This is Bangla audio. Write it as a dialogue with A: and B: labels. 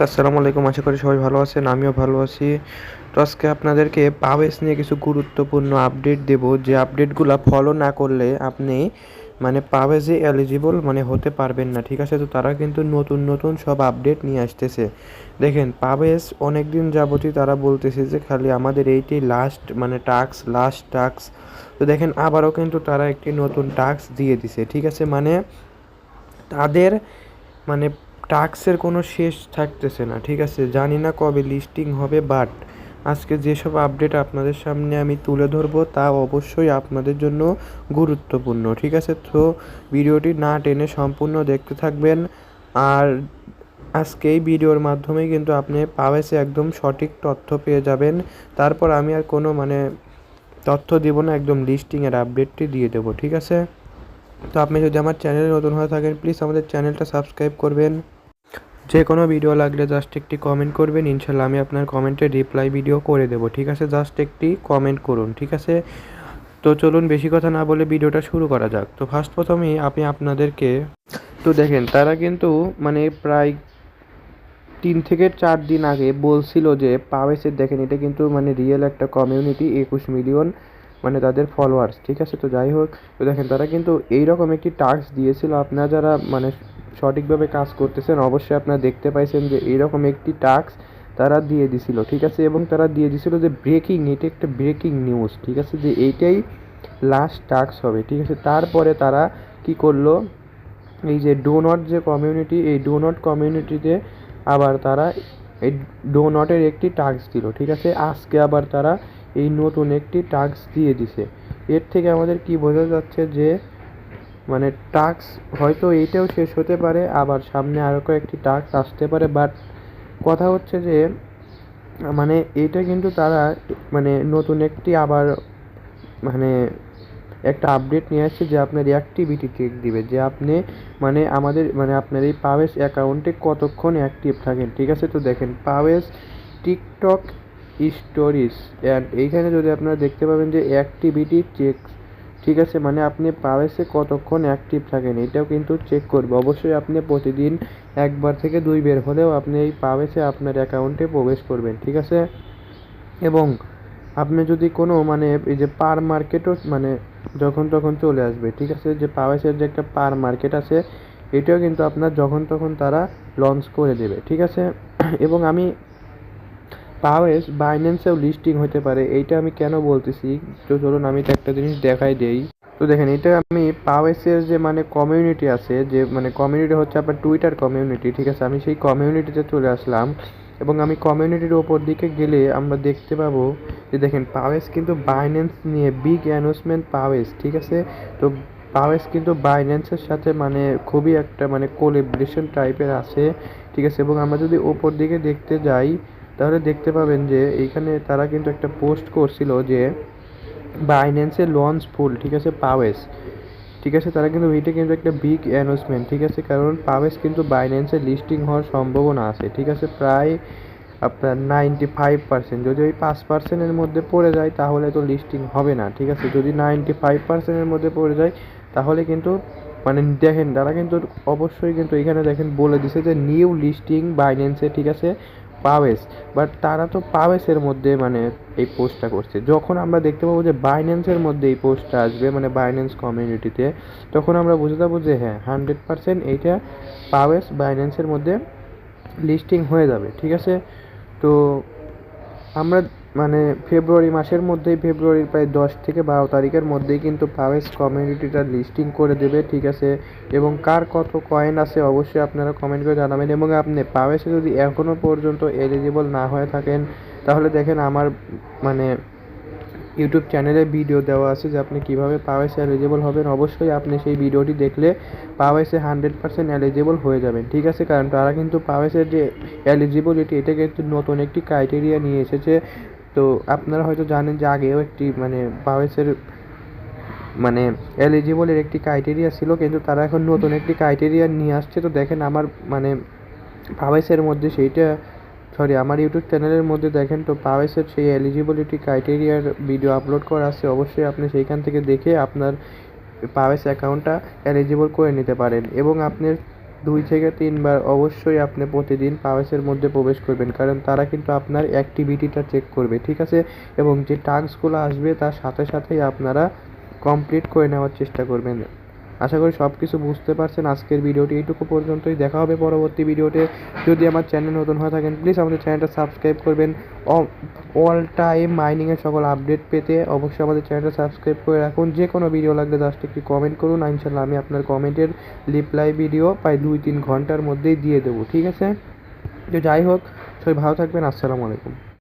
A: আসসালামু আলাইকুম। আশা করি সবাই ভালো আছেন, আমিও ভালো আছি। তো আজকে আপনাদেরকে পাওয়েস নিয়ে কিছু গুরুত্বপূর্ণ আপডেট দেব। যে আপডেটগুলো ফলো না করলে আপনি মানে পাওয়েজে এলিজিবল মানে হতে পারবেন না, ঠিক আছে? তো তারা কিন্তু নতুন নতুন সব আপডেট নিয়ে আসতেছে। দেখেন পাওয়েজ অনেক দিন যাবতই তারা বলতেছে যে খালি আমাদের এইটি লাস্ট মানে টাস্ক লাস্ট টাক্স তো দেখেন, আবারও কিন্তু তারা একটি নতুন টাস্ক দিয়ে দিছে, ঠিক আছে? মানে তাদের মানে টাস্কের কোনো শেষ থাকতেছে না, ঠিক আছে? জানি না কবে লিস্টিং হবে, বাট আজকে যেসব আপডেট আপনাদের সামনে আমি তুলে ধরবো, তা অবশ্যই আপনাদের জন্য গুরুত্বপূর্ণ, ঠিক আছে? তো ভিডিওটি না টেনে সম্পূর্ণ দেখতে থাকবেন। আর আজকে এই ভিডিওর মাধ্যমে কিন্তু আপনি পাওয়েসে একদম সঠিক তথ্য পেয়ে যাবেন। তারপর আমি আর কোনো মানে তথ্য দিব না, একদম লিস্টিংয়ের আপডেটটি দিয়ে দেবো, ঠিক আছে? তো আপনি যদি আমার চ্যানেলে নতুন হয়ে থাকেন প্লিজ আমাদের চ্যানেলটা সাবস্ক্রাইব করবেন। যে কোনো ভিডিও লাগলে জাস্ট একটি কমেন্ট করবেন ইনশাল্লাহ আমি আপনার কমেন্টে রিপ্লাই ভিডিও করে দেবো। ঠিক আছে? জাস্ট একটি কমেন্ট করুন, ঠিক আছে? তো চলুন, বেশি কথা না বলে ভিডিওটা শুরু করা যাক। তো ফার্স্ট প্রথমেই আমি আপনাদেরকে, তো দেখেন, তারা কিন্তু মানে প্রায় তিন থেকে চার দিন আগে বলছিল যে পাওয়েসের দেখেন, এটা কিন্তু মানে রিয়েল একটা কমিউনিটি একুশ মিলিয়ন মানে তাদের ফলোয়ার্স ঠিক আছে? তো যাই হোক, তো দেখেন, তারা কিন্তু এইরকম একটি টাস্ক দিয়েছিল। আপনারা যারা মানে সঠিকভাবে কাজ করতেছেন, অবশ্যই আপনারা দেখতে পাইছেন যে এইরকম একটি টাস্ক তারা দিয়ে দিছিল, ঠিক আছে? এবং তারা দিয়ে দিছিল যে ব্রেকিং এটা একটা ব্রেকিং নিউজ ঠিক আছে? যে এইটাই লাস্ট টাস্ক হবে, ঠিক আছে? তারপরে তারা কি করল? এই যে ডোনট যে কমিউনিটি এই ডোনট কমিউনিটিতে আবার তারা এই ডোনটের একটি টাস্ক দিল, ঠিক আছে? আজকে আবার তারা এই নতুন একটি টাস্ক দিয়ে দিছে। এর থেকে আমাদের কি বোঝা যাচ্ছে যে মানে টাস্ক হয়তো এইটাও শেষ হতে পারে, আবার সামনে আরও কয়েকটি টাস্ক আসতে পারে বাট কথা হচ্ছে যে মানে এটা কিন্তু তারা মানে নতুন একটি আবার মানে একটা আপডেট নিয়ে আসছে যে আপনার অ্যাক্টিভিটি চেক দিবে, যে আপনি মানে আমাদের মানে আপনার এই পাওয়েস অ্যাকাউন্টে কতক্ষণ অ্যাক্টিভ থাকেন, ঠিক আছে? তো দেখেন, পাওয়েস টিকটক স্টোরিজ। অ্যান্ড এইখানে যদি আপনারা দেখতে পাবেন যে অ্যাক্টিভিটি চেক ঠিক আছে? মানে আপনি পাওয়েসে কতক্ষণ অ্যাক্টিভ থাকেন, এটাও কিন্তু চেক করবে। অবশ্যই আপনি প্রতিদিন একবার থেকে দুই বের হলেও আপনি এই পাওয়েসে আপনার অ্যাকাউন্টে প্রবেশ করবেন, ঠিক আছে? এবং আপনি যদি কোনো মানে এই যে পার মার্কেটও মানে যখন তখন চলে আসবে, ঠিক আছে? যে পাওয়েসের যে একটা পার মার্কেট আছে, এটাও কিন্তু আপনার যখন তখন তারা লঞ্চ করে দেবে, ঠিক আছে? এবং আমি পাওয়েস বাইন্যান্সেও লিস্টিং হতে পারে, এইটা আমি কেন বলতেছি? তো চলুন আমি তো একটা জিনিস দেখাই দেই। তো দেখেন, এটা আমি পাওয়েসের যে মানে কমিউনিটি আছে, যে মানে কমিউনিটি হচ্ছে আপনার টুইটার কমিউনিটি ঠিক আছে? আমি সেই কমিউনিটিতে চলে আসলাম এবং আমি কমিউনিটির ওপর দিকে গেলে আমরা দেখতে পাবো যে দেখেন, পাওয়েস কিন্তু বাইন্যান্স নিয়ে বিগ অ্যানাউন্সমেন্ট পাওয়েস, ঠিক আছে? তো পাওয়েস কিন্তু বাইন্যান্সের সাথে মানে খুবই একটা মানে কোলেব্রেশন টাইপের আছে, ঠিক আছে? এবং আমরা যদি ওপর দিকে দেখতে যাই তাহলে দেখতে পাবেন যে এইখানে তারা কিন্তু একটা পোস্ট করছিল যে বাইন্যান্সের লঞ্চ ফুল ঠিক আছে পাওয়েস ঠিক আছে, তারা কিন্তু এইটা কিন্তু একটা বিগ অ্যানাউন্সমেন্ট ঠিক আছে, কারণ পাওয়েস কিন্তু বাইন্যান্সে লিস্টিং হওয়ার সম্ভাবনা আছে, ঠিক আছে, প্রায় আপনার নাইনটি ফাইভ পার্সেন্ট যদি ওই পাঁচ পার্সেন্টের মধ্যে পড়ে যায়, তাহলে তো লিস্টিং হবে না, ঠিক আছে? যদি নাইনটি ফাইভ পার্সেন্টের মধ্যে পড়ে যায়, তাহলে কিন্তু মানে দেখেন, তারা কিন্তু অবশ্যই কিন্তু এখানে দেখেন বলে দিছে যে নিউ লিস্টিং বাইন্যান্সে ঠিক আছে পাওয়েস বাট তারা তো পাওয়েসের মধ্যে মানে এই পোস্টটা করছে। যখন আমরা দেখতে পাবো যে বাইন্যান্সের মধ্যে এই পোস্টটা আসবে মানে বাইন্যান্স কমিউনিটিতে তখন আমরা বুঝে যাব যে হ্যাঁ হান্ড্রেড পারসেন্ট এইটা পাওয়েস বাইন্যান্সের মধ্যে লিস্টিং হয়ে যাবে, ঠিক আছে? তো আমরা মানে ফেব্রুয়ারি মাসের মধ্যেই, ফেব্রুয়ারির প্রায় দশ থেকে বারো তারিখের মধ্যেই কিন্তু পাওয়েস কমিউনিটিটা লিস্টিং করে দেবে, ঠিক আছে? এবং কার কত কয়েন আছে অবশ্যই আপনারা কমেন্ট করে জানাবেন। এবং আপনি পাওয়েসে যদি এখনও পর্যন্ত এলিজিবল না হয়ে থাকেন, তাহলে দেখেন আমার মানে ইউটিউব চ্যানেলে ভিডিও দেওয়া আছে যে আপনি কীভাবে পাওয়েসে এলিজিবল হবেন। অবশ্যই আপনি সেই ভিডিওটি দেখলে পাওয়েসে হান্ড্রেড পার্সেন্ট এলিজিবল হয়ে যাবেন, ঠিক আছে? কারণ তারা কিন্তু পাওয়েসের যে এলিজিবিলিটি এটা কিন্তু নতুন একটি ক্রাইটেরিয়া নিয়ে এসেছে। তো আপনারা হয়তো জানেন যে আগেও একটি মানে পাওয়েসের মানে এলিজিবলের একটি ক্রাইটেরিয়া ছিল, কিন্তু তারা এখন নতুন একটি ক্রাইটেরিয়া নিয়ে আসছে। তো দেখেন আমার মানে পাওয়েসের মধ্যে সেইটা সরি আমার ইউটিউব চ্যানেলের মধ্যে দেখেন, তো পাওয়েসের সেই এলিজিবিলিটি ক্রাইটেরিয়ার ভিডিও আপলোড করা আছে, অবশ্যই আপনি সেইখান থেকে দেখে আপনার পাওয়েস অ্যাকাউন্টটা এলিজিবল করে নিতে পারেন। এবং আপনি দুই থেকে তিনবার অবশ্যই আপনি প্রতিদিন পাওয়েসের মধ্যে প্রবেশ করবেন, কারণ তারা কিন্তু আপনার অ্যাক্টিভিটিটা চেক করবে, ঠিক আছে? এবং যে টাস্কগুলো আসবে, তার সাথে সাথেই আপনারা কমপ্লিট করে নেওয়ার চেষ্টা করবেন। আশা করি সব কিছু বুঝতে পারছেন। আজকের ভিডিওটি এইটুকু পর্যন্তই। দেখা হবে পরবর্তী ভিডিওতে। যদি আমার চ্যানেল নতুন হয়ে থাকেন প্লিজ আমাদের চ্যানেলটা সাবস্ক্রাইব করবেন। অল টাইম মাইনিংয়ের সকল আপডেট পেতে অবশ্যই আমাদের চ্যানেলটা সাবস্ক্রাইব করে রাখুন। যে কোনো ভিডিও লাগলে জাস্ট একটি কমেন্ট করুন। ইনশাল্লাহ আমি আপনার কমেন্টের রিপ্লাই ভিডিও প্রায় দুই তিন ঘণ্টার মধ্যেই দিয়ে দেবো। ঠিক আছে? তো যাই হোক, সবাই ভালো থাকবেন। আসসালামু আলাইকুম।